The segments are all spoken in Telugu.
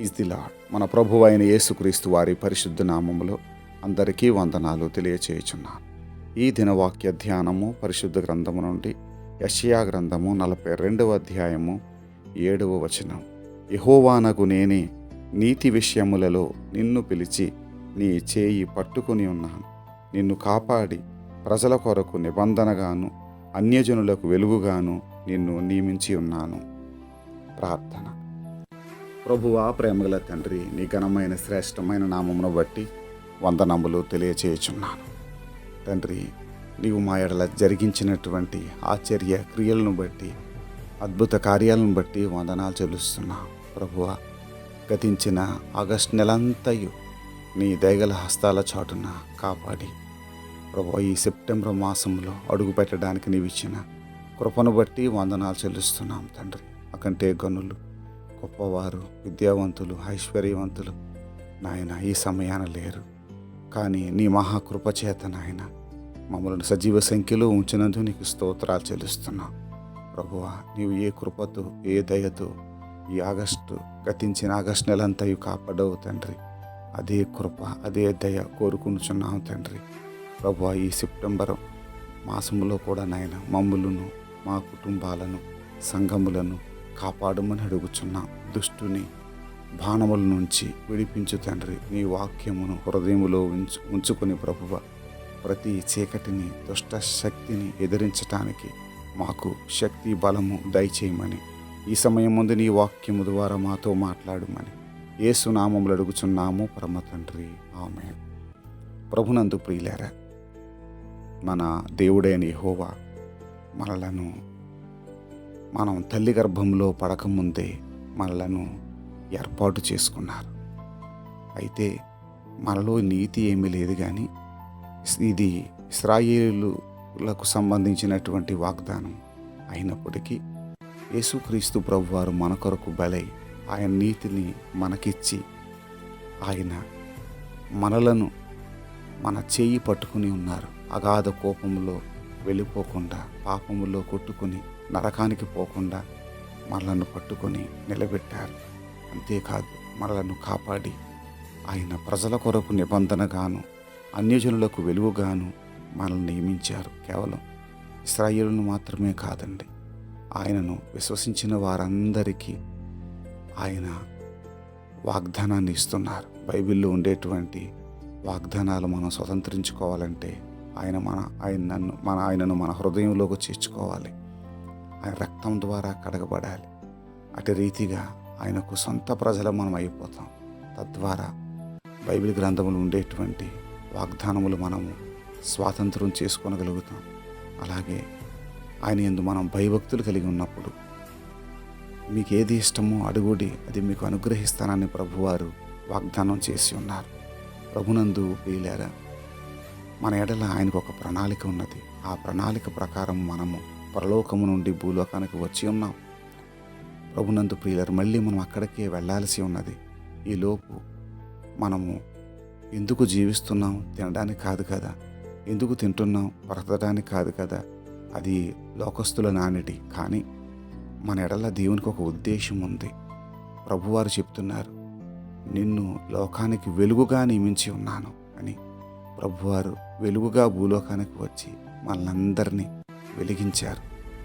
ఈజ్ ది లాడ్ మన ప్రభు అయిన యేసుక్రీస్తు వారి పరిశుద్ధ నామములో అందరికీ వందనాలు తెలియచేయుచున్నాను ఈ దినవాక్య ధ్యానము పరిశుద్ధ గ్రంథము నుండి యషయా గ్రంథము నలభై రెండవ అధ్యాయము ఏడవ వచనం. యహోవానగు నేనే నీతి విషయములలో నిన్ను పిలిచి నీ చేయి పట్టుకుని ఉన్నాను. నిన్ను కాపాడి ప్రజల కొరకు నిబంధనగాను అన్యజనులకు వెలుగుగాను నిన్ను నియమించి ఉన్నాను. ప్రార్థన. ప్రభువా ప్రేమగల తండ్రి నీ ఘనమైన శ్రేష్టమైన నామమును బట్టి వందనములు తెలియచేయుచున్నాను. తండ్రి నీవు మా ఎడల జరిగించినటువంటి ఆశ్చర్య క్రియలను బట్టి అద్భుత కార్యాలను బట్టి వందనాలు చెల్లిస్తున్నా. ప్రభువ గతించిన ఆగస్ట్ నెలంతయు నీ దయగల హస్తాల చాటున కాపాడి ప్రభు ఈ సెప్టెంబర్ మాసంలో అడుగు పెట్టడానికి నీవు ఇచ్చిన కృపను బట్టి వందనాలు చెల్లిస్తున్నాం తండ్రి. అకంటే గనులు గొప్పవారు విద్యావంతులు ఐశ్వర్యవంతులు. నాయన ఈ సమయాన లేరు. కానీ నీ మహాకృపచేత నాయన మమ్మల్ని సజీవ సంఖ్యలో ఉంచినందుకు నీకు స్తోత్రాలు చెల్లిస్తున్నాం. ప్రభువా నీవు ఏ కృపతో ఏ దయతో ఈ ఆగస్టు గతించిన ఆగస్టు నెలంతయు కాపాడవు తండ్రి. అదే కృప అదే దయ కోరుకునుచున్నాం తండ్రి. ప్రభు ఈ సెప్టెంబర్ మాసములో కూడా నాయన మమ్ములను మా కుటుంబాలను సంఘములను కాపాడమని అడుగుచున్నా దుష్టుని బాణముల నుంచి విడిపించు తండ్రి. నీ వాక్యమును హృదయములో ఉంచు ఉంచుకుని ప్రభువ ప్రతి చీకటిని దుష్ట శక్తిని ఎదిరించటానికి మాకు శక్తి బలము దయచేయమని. ఈ సమయం ముందు నీ వాక్యము ద్వారా మాతో మాట్లాడమని ఏసునామములు అడుగుచున్నాము పరమ తండ్రి. ఆమె ప్రభునందు ప్రియులారా మన దేవుడైన హోవా మనలను మనం తల్లి గర్భంలో పడకముందే మనలను ఏర్పాటు చేసుకున్నారు. అయితే మనలో నీతి ఏమీ లేదు కానీ ఇది ఇస్రాయేలులకు సంబంధించినటువంటి వాగ్దానం అయినప్పటికీ యేసుక్రీస్తు ప్రభువారు మన కొరకు బలై ఆయన నీతిని మనకిచ్చి ఆయన మనలను మన చేయి పట్టుకుని ఉన్నారు. అగాధ కోపంలో వెళ్ళిపోకుండా పాపములో కొట్టుకుని నరకానికి పోకుండా మనలను పట్టుకొని నిలబెట్టారు. అంతేకాదు మనలను కాపాడి ఆయన ప్రజల కొరకు నిబంధనగాను అన్యజనులకు వెలుగుగాను మనల్ని నియమించారు. కేవలం ఇస్రాయేలును మాత్రమే కాదండి ఆయనను విశ్వసించిన వారందరికీ ఆయన వాగ్దానాన్ని ఇస్తున్నారు. బైబిల్లో ఉండేటువంటి వాగ్దానాలు మనం స్వతంత్రించుకోవాలంటే ఆయన మన ఆయన నన్ను మన ఆయనను మన హృదయంలోకి చేర్చుకోవాలి. ఆయన రక్తం ద్వారా కడగబడాలి. అటు రీతిగా ఆయనకు సొంత ప్రజలు మనం అయిపోతాం. తద్వారా బైబిల్ గ్రంథములు ఉండేటువంటి వాగ్దానములు మనము స్వాతంత్రం చేసుకోనగలుగుతాం. అలాగే ఆయన ఎందు మనం భయభక్తులు కలిగి ఉన్నప్పుడు మీకు ఏది ఇష్టమో అడుగుడి అది మీకు అనుగ్రహిస్తానని ప్రభువారు వాగ్దానం చేసి ఉన్నారు. ప్రభునందు ప్రియులారా మన ఎడల ఆయనకు ఒక ప్రణాళిక ఉన్నది. ఆ ప్రణాళిక ప్రకారం మనము పరలోకము నుండి భూలోకానికి వచ్చి ఉన్నాం. ప్రభునందు ప్రియులారు మళ్ళీ మనం అక్కడికే వెళ్ళాల్సి ఉన్నది. ఈలోపు మనము ఎందుకు జీవిస్తున్నాం? తినడానికి కాదు కదా? ఎందుకు తింటున్నాం? బ్రతకడానికి కాదు కదా? అది లోకస్తుల నానిటి. కానీ మన ఎడల దేవునికి ఒక ఉద్దేశం ఉంది. ప్రభువారు చెప్తున్నారు నిన్ను లోకానికి వెలుగుగా నియమించి ఉన్నాను అని. ప్రభువారు వెలుగుగా భూలోకానికి వచ్చి మనందరినీ వెలిగించారు.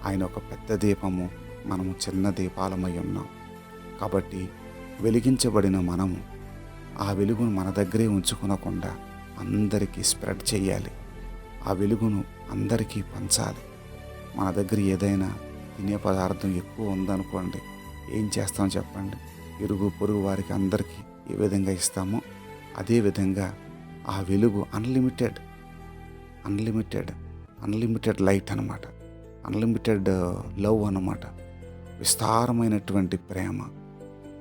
ఆయన ఒక పెద్ద దీపము మనము చిన్న దీపాలమై ఉన్నాం. కాబట్టి వెలిగించబడిన మనము ఆ వెలుగును మన దగ్గరే ఉంచుకునకుండా అందరికీ స్ప్రెడ్ చేయాలి. ఆ వెలుగును అందరికీ పంచాలి. మన దగ్గర ఏదైనా తినే పదార్థం ఎక్కువ ఉందనుకోండి ఏం చేస్తాం చెప్పండి? ఇరుగు పొరుగు వారికి అందరికీ ఏ విధంగా ఇస్తామో అదే విధంగా ఆ వెలుగు అన్లిమిటెడ్ అన్లిమిటెడ్ అన్లిమిటెడ్ లైట్ అనమాట అన్లిమిటెడ్ లవ్ అనమాట విస్తారమైనటువంటి ప్రేమ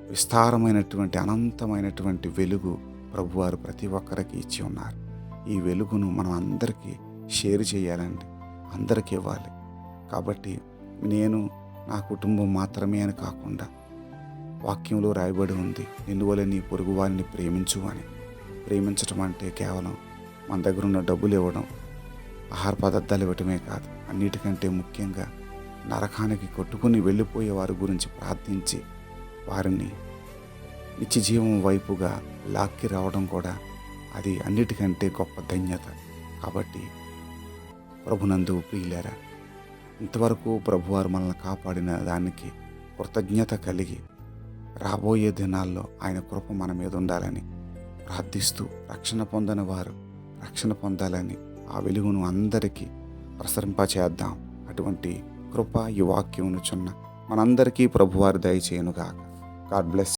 విస్తారమైనటువంటి అనంతమైనటువంటి వెలుగు ప్రభువారు ప్రతి ఒక్కరికి ఇచ్చి ఉన్నారు. ఈ వెలుగును మనం అందరికీ షేర్ చేయాలండి. అందరికీ ఇవ్వాలి. కాబట్టి నేను నా కుటుంబం మాత్రమే అని కాకుండా వాక్యంలో రాయబడి ఉంది నిన్నువలే నీ పొరుగు వారిని ప్రేమించు అని. ప్రేమించటం అంటే కేవలం మన దగ్గర ఉన్న డబ్బులు ఇవ్వడం ఆహార పదార్థాలు ఇవ్వటమే కాదు అన్నిటికంటే ముఖ్యంగా నరకానికి కొట్టుకుని వెళ్ళిపోయే వారి గురించి ప్రార్థించి వారిని నిత్య జీవం వైపుగా లాక్కి రావడం కూడా అది అన్నిటికంటే గొప్ప ధన్యత. కాబట్టి ప్రభునందు ప్రియులేరా ఇంతవరకు ప్రభువారు మనల్ని కాపాడిన దానికి కృతజ్ఞత కలిగి రాబోయే దినాల్లో ఆయన కృప మన మీద ఉండాలని ప్రార్థిస్తూ రక్షణ పొందని వారు రక్షణ పొందాలని ఆ వెలుగును అందరికీ ప్రసరింపచేద్దాం. అటువంటి కృప ఈ వాక్యమును చున్న మనందరికీ ప్రభువారు దయచేయనుగాక. God bless